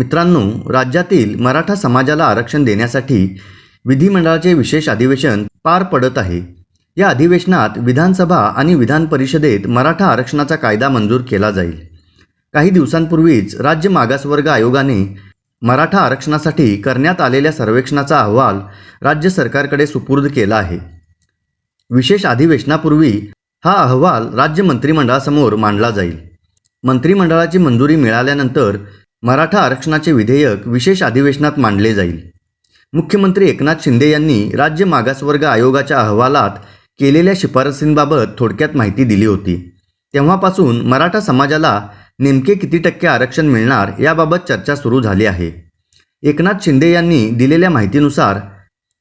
मित्रांनो राज्यातील मराठा समाजाला आरक्षण देण्यासाठी विधिमंडळाचे विशेष अधिवेशन पार पडत आहे. या अधिवेशनात विधानसभा आणि विधान परिषदेत मराठा आरक्षणाचा कायदा मंजूर केला जाईल. काही दिवसांपूर्वीच राज्य मागासवर्ग आयोगाने मराठा आरक्षणासाठी करण्यात आलेल्या सर्वेक्षणाचा अहवाल राज्य सरकारकडे सुपूर्द केला आहे. विशेष अधिवेशनापूर्वी हा अहवाल राज्य मंत्रिमंडळासमोर मांडला जाईल. मंत्रिमंडळाची मंजुरी मिळाल्यानंतर मराठा आरक्षणाचे विधेयक विशेष अधिवेशनात मांडले जाईल. मुख्यमंत्री एकनाथ शिंदे यांनी राज्य मागासवर्ग आयोगाच्या अहवालात केलेल्या शिफारसींबाबत थोडक्यात माहिती दिली होती. तेव्हापासून मराठा समाजाला नेमके किती टक्के आरक्षण मिळणार याबाबत चर्चा सुरू झाली आहे. एकनाथ शिंदे यांनी दिलेल्या माहितीनुसार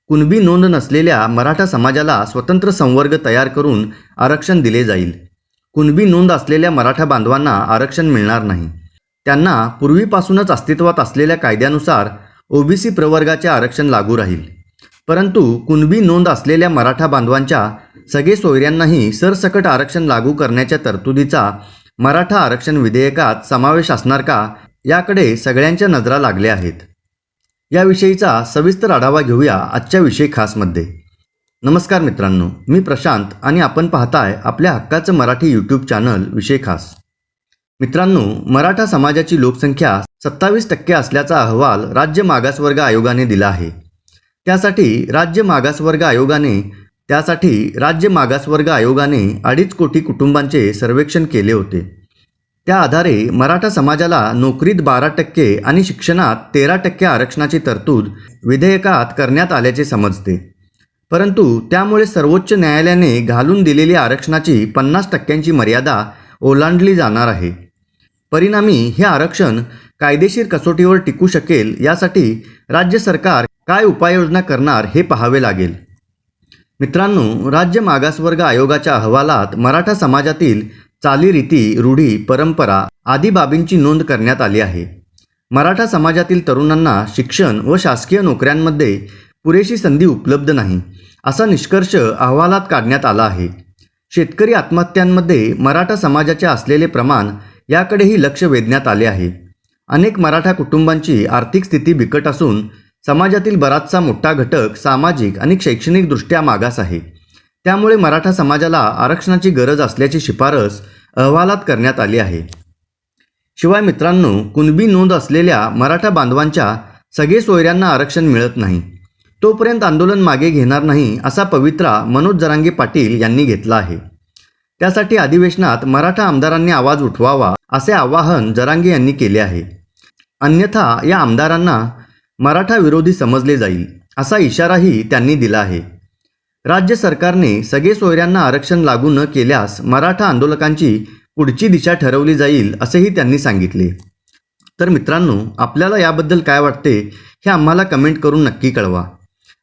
कुणबी नोंद नसलेल्या मराठा समाजाला स्वतंत्र संवर्ग तयार करून आरक्षण दिले जाईल. कुणबी नोंद असलेल्या मराठा बांधवांना आरक्षण मिळणार नाही. त्यांना पूर्वीपासूनच अस्तित्वात असलेल्या कायद्यानुसार ओबीसी प्रवर्गाचे आरक्षण लागू राहील. परंतु कुणबी नोंद असलेल्या मराठा बांधवांच्या सगळे सोयऱ्यांनाही सरसकट आरक्षण लागू करण्याच्या तरतुदीचा मराठा आरक्षण विधेयकात समावेश असणार का याकडे सगळ्यांच्या नजरा लागल्या आहेत. याविषयीचा सविस्तर आढावा घेऊया आजच्या विषय खासमध्ये. नमस्कार मित्रांनो मी प्रशांत आणि आपण पाहताय आपल्या हक्काचं मराठी यूट्यूब चॅनल विषय खास. मित्रांनो मराठा समाजाची लोकसंख्या सत्तावीस टक्के असल्याचा अहवाल राज्य मागासवर्ग आयोगाने दिला आहे. त्यासाठी राज्य मागासवर्ग आयोगाने त्यासाठी राज्य मागासवर्ग आयोगाने अडीच कोटी कुटुंबांचे सर्वेक्षण केले होते. त्या आधारे मराठा समाजाला नोकरीत बारा टक्के आणि शिक्षणात तेरा टक्के आरक्षणाची तरतूद विधेयकात करण्यात आल्याचे समजते. परंतु त्यामुळे सर्वोच्च न्यायालयाने घालून दिलेली आरक्षणाची पन्नास टक्क्यांची मर्यादा ओलांडली जाणार आहे. परिणामी हे आरक्षण कायदेशीर कसोटीवर टिकू शकेल यासाठी राज्य सरकार काय उपाययोजना करणार हे पाहावे लागेल. मित्रांनो राज्य मागासवर्ग आयोगाच्या अहवालात मराठा समाजातील चालीरीती रूढी परंपरा आदी बाबींची नोंद करण्यात आली आहे. मराठा समाजातील तरुणांना शिक्षण व शासकीय नोकऱ्यांमध्ये पुरेशी संधी उपलब्ध नाही असा निष्कर्ष अहवालात काढण्यात आला आहे. शेतकरी आत्महत्यांमध्ये मराठा समाजाचे असलेले प्रमाण याकडेही लक्ष वेधण्यात आले आहे. अनेक मराठा कुटुंबांची आर्थिक स्थिती बिकट असून समाजातील बराचसा मोठा घटक सामाजिक आणि शैक्षणिकदृष्ट्या मागास आहे. त्यामुळे मराठा समाजाला आरक्षणाची गरज असल्याची शिफारस अहवालात करण्यात आली आहे. शिवाय मित्रांनो कुणबी नोंद असलेल्या मराठा बांधवांच्या सगळे सोयऱ्यांना आरक्षण मिळत नाही. तोपर्यंत आंदोलन मागे घेणार नाही असा पवित्रा मनोज जरांगे पाटील यांनी घेतला आहे. त्यासाठी अधिवेशनात मराठा आमदारांनी आवाज उठवावा असे आवाहन जरांगे यांनी केले आहे. अन्यथा या आमदारांना मराठा विरोधी समजले जाईल असा इशाराही त्यांनी दिला आहे. राज्य सरकारने सगळे सोयऱ्यांना आरक्षण लागू न केल्यास मराठा आंदोलकांची पुढची दिशा ठरवली जाईल असेही त्यांनी सांगितले. तर मित्रांनो आपल्याला याबद्दल काय वाटते हे आम्हाला कमेंट करून नक्की कळवा.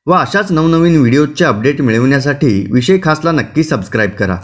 व अशाच नवनवीन व्हिडिओजचे अपडेट मिळवण्यासाठी विषय खासला नक्की सबस्क्राईब करा.